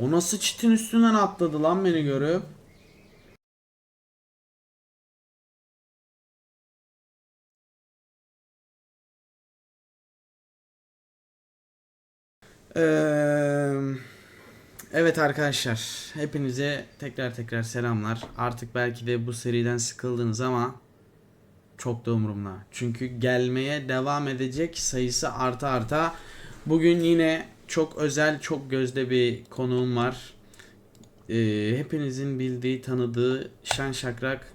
O nasıl çitin üstünden atladı lan beni görüp? Eee, evet arkadaşlar, hepinize tekrar tekrar selamlar. Artık belki de bu seriden sıkıldınız ama çok da umurumda. Çünkü gelmeye devam edecek sayısı arta arta. Bugün yine çok özel, çok gözde bir konuğum var. Ee, hepinizin bildiği, tanıdığı Şen Şakrak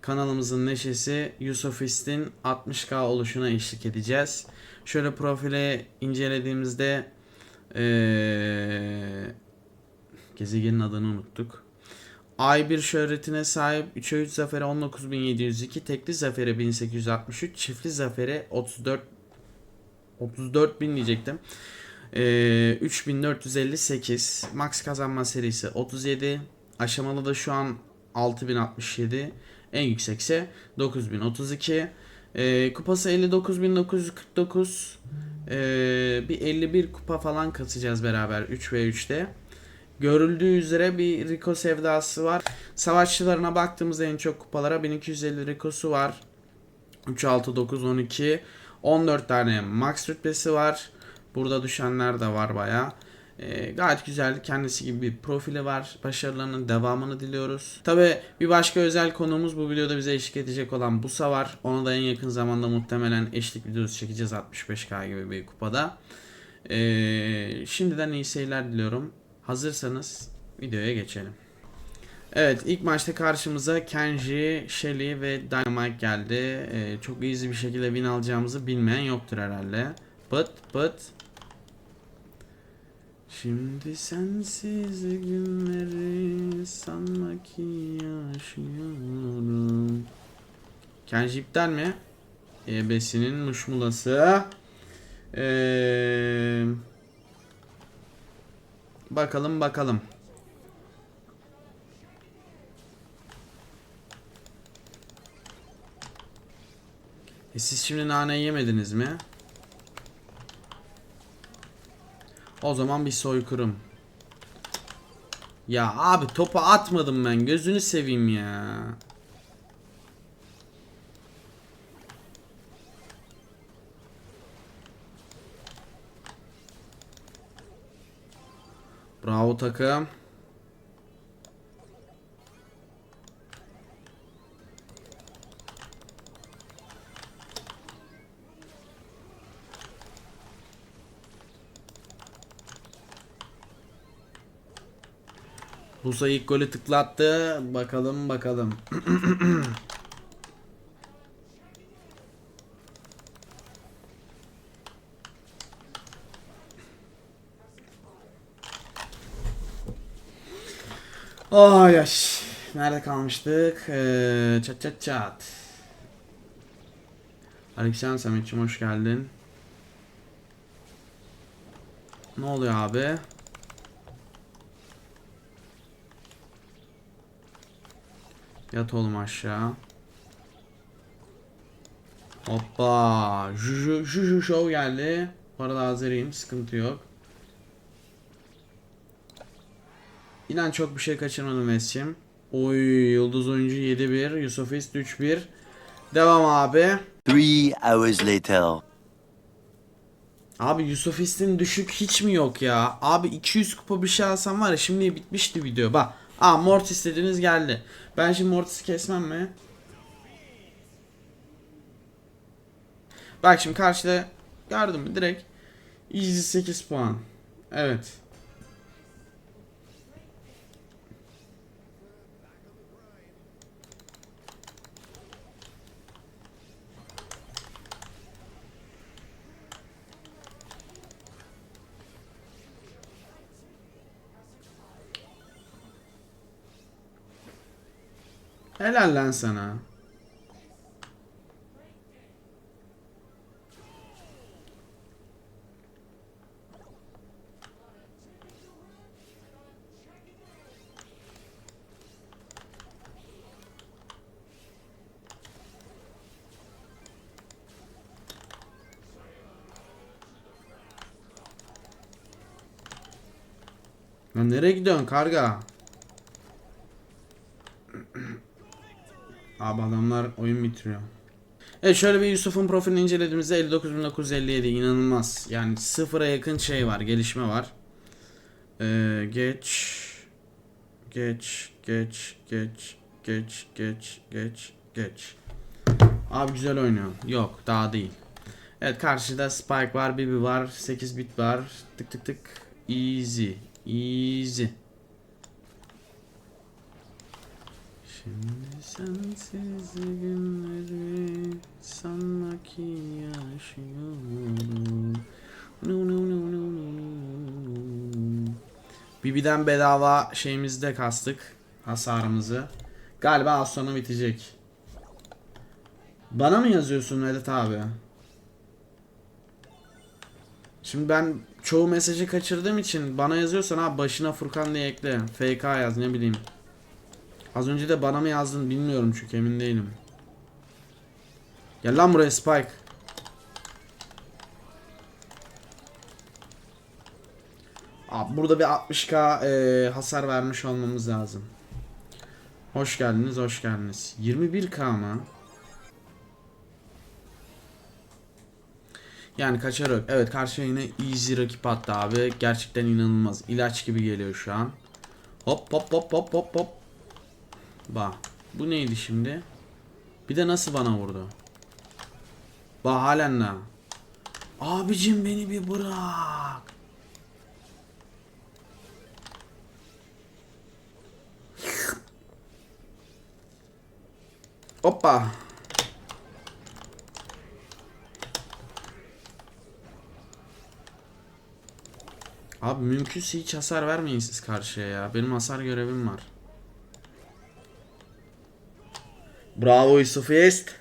kanalımızın neşesi Yusufist'in 60k oluşuna eşlik edeceğiz. Şöyle profile incelediğimizde ee, gezegenin adını unuttuk. Ay1 şöhretine sahip 3'e 3 zafere 19.702, tekli zafere 1863, çiftli zafere 34 34.000 diyecektim. Ee, 3458, max kazanma serisi 37, aşamalı da şu an 6067, en yüksekse 9032. Ee, kupası 59.949. Ee, bir 51 kupa falan kasacağız beraber 3 ve 3'te. Görüldüğü üzere bir Rico sevdası var. Savaşçılarına baktığımızda en çok kupalara 1250 Rico'su var. 3, 6, 9, 12. 14 tane max rütbesi var. Burada düşenler de var baya. Ee, gayet güzel. Kendisi gibi bir profili var. Başarılarının devamını diliyoruz. Tabi bir başka özel konuğumuz bu videoda bize eşlik edecek olan Busa var. Ona da en yakın zamanda muhtemelen eşlik videosu çekeceğiz 65k gibi bir kupada. Ee, şimdiden iyi seyirler diliyorum. Hazırsanız videoya geçelim. Evet ilk maçta karşımıza Kenji, Shelly ve Dynamite geldi. Ee, çok easy bir şekilde win alacağımızı bilmeyen yoktur herhalde. But but Şimdi sensiz günleri sanma ki yaşıyorum. Kenji iptal mi? EB'sinin muşmulası. Ee, bakalım bakalım. E siz şimdi nane yemediniz mi? O zaman bir soykırım. Ya abi topu atmadım ben. Gözünü seveyim ya. Bravo takım. Busa ilk golü tıklattı. Bakalım bakalım. Ay yaş. Nerede kalmıştık? Ee, çat çat çat. Aleykümselam Samet'ciğim hoş geldin. Ne oluyor abi? Yat oğlum aşağı. Hoppa. Juju, Juju Show geldi. Bu arada hazırım. Sıkıntı yok. İnan çok bir şey kaçırmadım Mesut'cim. Oy Yıldız oyuncu 7-1. Yusufist 3-1. Devam abi. Three hours later. Abi Yusufist'in düşük hiç mi yok ya? Abi 200 kupa bir şey alsam var ya şimdi bitmişti video. Bak. Aa Mortis dediğiniz geldi. Ben şimdi Mortis'i kesmem mi? Bak şimdi karşıda gördün mü direkt Easy 8 puan. Evet. Helal lan sana. Lan nereye gidiyorsun karga? Abi adamlar oyun bitiriyor. Evet şöyle bir Yusuf'un profilini incelediğimizde 59.957 inanılmaz. Yani sıfıra yakın şey var, gelişme var. Ee, geç geç geç geç geç geç geç geç. Abi güzel oynuyor. Yok daha değil. Evet karşıda Spike var, Bibi var, 8 bit var. Tık tık tık. Easy. Easy. Şimdi sensiz günleri sanma ki yaşıyorum. No, no, no, no, no. Bibi'den bedava şeyimizi de kastık. Hasarımızı. Galiba az sonra bitecek. Bana mı yazıyorsun Vedat abi? Şimdi ben çoğu mesajı kaçırdığım için bana yazıyorsan abi başına Furkan diye ekle. FK yaz ne bileyim. Az önce de bana mı yazdın bilmiyorum çünkü emin değilim. Gel lan buraya Spike. Abi burada bir 60k e, hasar vermiş olmamız lazım. Hoş geldiniz, hoş geldiniz. 21k mı? Yani kaçar yok. Evet karşıya yine easy rakip attı abi. Gerçekten inanılmaz. İlaç gibi geliyor şu an. Hop hop hop hop hop hop. Bak. Bu neydi şimdi? Bir de nasıl bana vurdu? Bak halen ne? Abicim beni bir bırak. Hoppa. Abi mümkünse hiç hasar vermeyin siz karşıya ya. Benim hasar görevim var. Bravo Yusuf Est.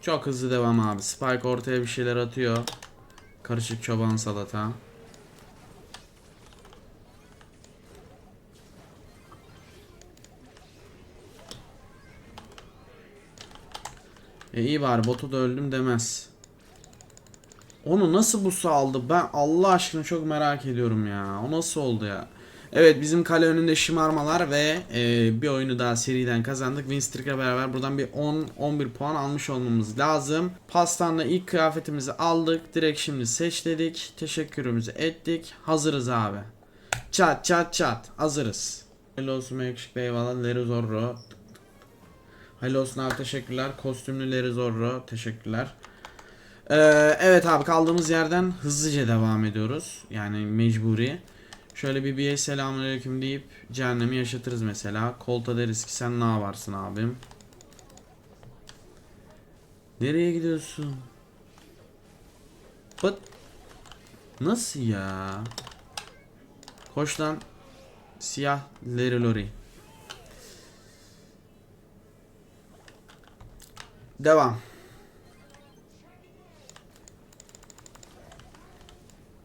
Çok hızlı devam abi. Spike ortaya bir şeyler atıyor. Karışık çoban salata. E iyi var botu da öldüm demez. Onu nasıl bu aldı? Ben Allah aşkına çok merak ediyorum ya. O nasıl oldu ya? Evet bizim kale önünde şımarmalar ve e, bir oyunu daha seriden kazandık. Winstreak'le beraber buradan bir 10-11 puan almış olmamız lazım. Pastanla ilk kıyafetimizi aldık. Direkt şimdi seç. Teşekkürümüzü ettik. Hazırız abi. Çat çat çat. Hazırız. Hello olsun yakışıklı eyvallah. Leri Zorro. Hayırlı olsun abi teşekkürler. Kostümlü Leri Zorro. Teşekkürler. Ee, evet abi kaldığımız yerden hızlıca devam ediyoruz. Yani mecburi. Şöyle bir bir selamünaleyküm deyip cehennemi yaşatırız mesela. Kolta deriz ki sen ne yaparsın abim? Nereye gidiyorsun? Bıt. Nasıl ya? Koş lan. Siyah Larry Lori. Devam.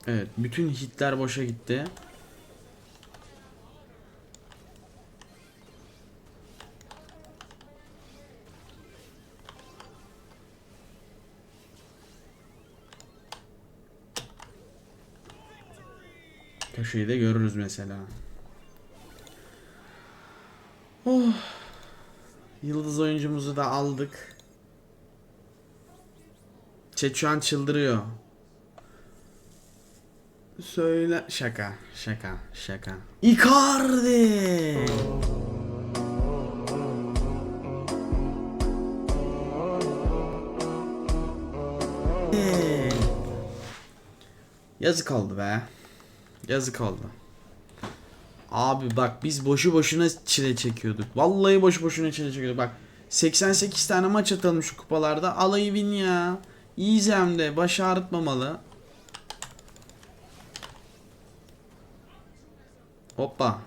Evet, bütün hitler boşa gitti. Köşeyi de görürüz mesela. Oh. Yıldız oyuncumuzu da aldık. Chat şu an çıldırıyor. Söyle şaka şaka şaka. Icardi. Yazık oldu be. Yazık oldu. Abi bak biz boşu boşuna çile çekiyorduk. Vallahi boşu boşuna çile çekiyorduk. Bak 88 tane maç atalım şu kupalarda. Alayı win ya. Hem de. Baş ağrıtmamalı. Hoppa.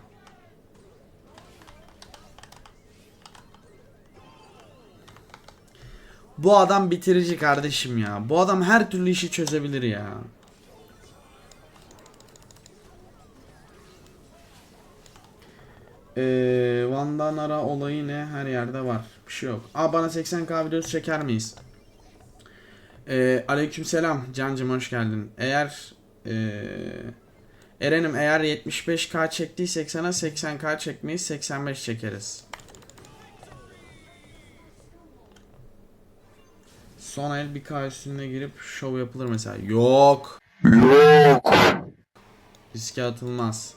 Bu adam bitirici kardeşim ya. Bu adam her türlü işi çözebilir ya. Ee, Van'dan ara olayı ne? Her yerde var. Bir şey yok. Aa bana 80k videosu çeker miyiz? Ee, aleykümselam Cancım hoş geldin. Eğer ee, Eren'im eğer 75k çektiysek sana 80k çekmeyiz 85 çekeriz. Son el bir K üstüne girip şov yapılır mesela. Yok. Yok. Riske atılmaz.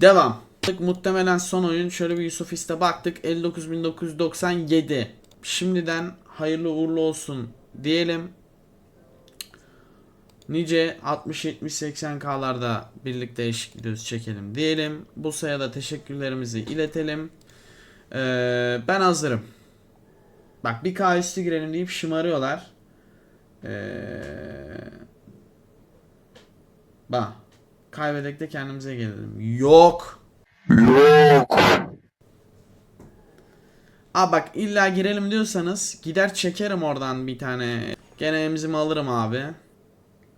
Devam. Muhtemelen son oyun şöyle bir Yusuf İste baktık 59.997. Şimdiden hayırlı uğurlu olsun diyelim. Nice 60-70-80K'larda birlikte eşlik videosu çekelim diyelim. Bu sayıda teşekkürlerimizi iletelim. Ee, ben hazırım. Bak bir K üstü girelim deyip şımarıyorlar. Ee, bak. Kaybedek de kendimize gelelim. Yok. Yok. Aa bak illa girelim diyorsanız gider çekerim oradan bir tane. Gene emzimi alırım abi.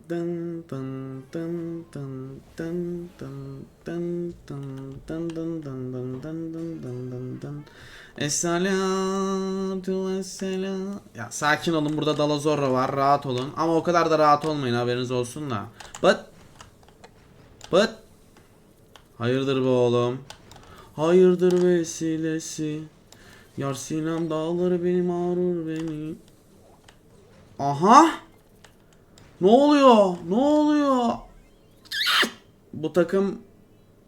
Dın dın dın dın dın dın dın dın dın dın dın dın dın dın dın dın dın. Esselatu vesselam. Ya sakin olun burada Dalazorro var rahat olun. Ama o kadar da rahat olmayın haberiniz olsun da. But But Hayırdır be oğlum? Hayırdır vesilesi? Yar sinem dağları beni mağrur beni. Aha! Ne oluyor? Ne oluyor? Bu takım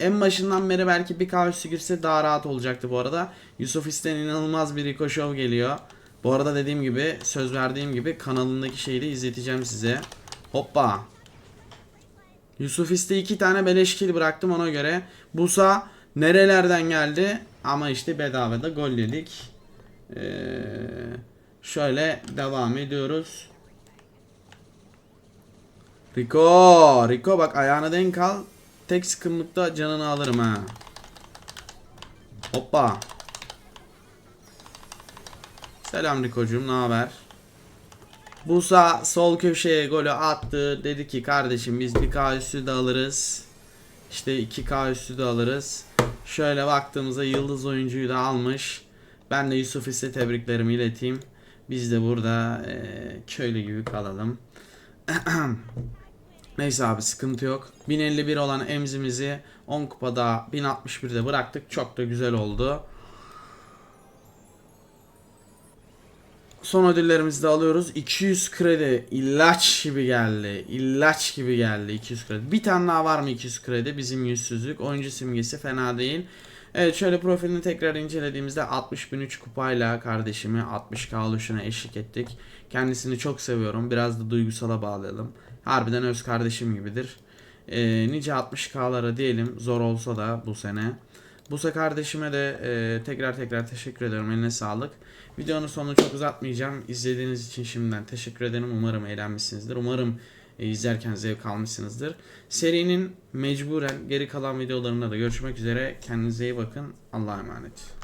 en başından beri belki bir kahvesi girse daha rahat olacaktı bu arada. Yusuf İsten inanılmaz bir Rico Show geliyor. Bu arada dediğim gibi söz verdiğim gibi kanalındaki şeyi de izleteceğim size. Hoppa. Yusuf İste iki tane beleş bıraktım ona göre. Busa nerelerden geldi? Ama işte bedavada gol yedik. Ee, şöyle devam ediyoruz. Rico, Rico bak ayağına denk al. Tek sıkımlıkta canını alırım ha. Hoppa. Selam Rico'cum ne haber? Busa sol köşeye golü attı. Dedi ki kardeşim biz 1K üstü de alırız. İşte 2K üstü de alırız. Şöyle baktığımızda yıldız oyuncuyu da almış. Ben de Yusuf ise tebriklerimi ileteyim. Biz de burada eee, köylü gibi kalalım. Neyse abi sıkıntı yok. 1051 olan emzimizi 10 kupada 1061'de bıraktık. Çok da güzel oldu. Son ödüllerimizi de alıyoruz. 200 kredi ilaç gibi geldi. İlaç gibi geldi 200 kredi. Bir tane daha var mı 200 kredi? Bizim yüzsüzlük. Oyuncu simgesi fena değil. Evet şöyle profilini tekrar incelediğimizde 60.003 kupayla kardeşimi 60k oluşuna eşlik ettik. Kendisini çok seviyorum. Biraz da duygusala bağlayalım. Harbiden öz kardeşim gibidir. Ee, nice 60k'lara diyelim. Zor olsa da bu sene. Buse kardeşime de e, tekrar tekrar teşekkür ederim. Eline sağlık. Videonun sonunu çok uzatmayacağım. İzlediğiniz için şimdiden teşekkür ederim. Umarım eğlenmişsinizdir. Umarım e, izlerken zevk almışsınızdır. Serinin mecburen geri kalan videolarında da görüşmek üzere. Kendinize iyi bakın. Allah'a emanet.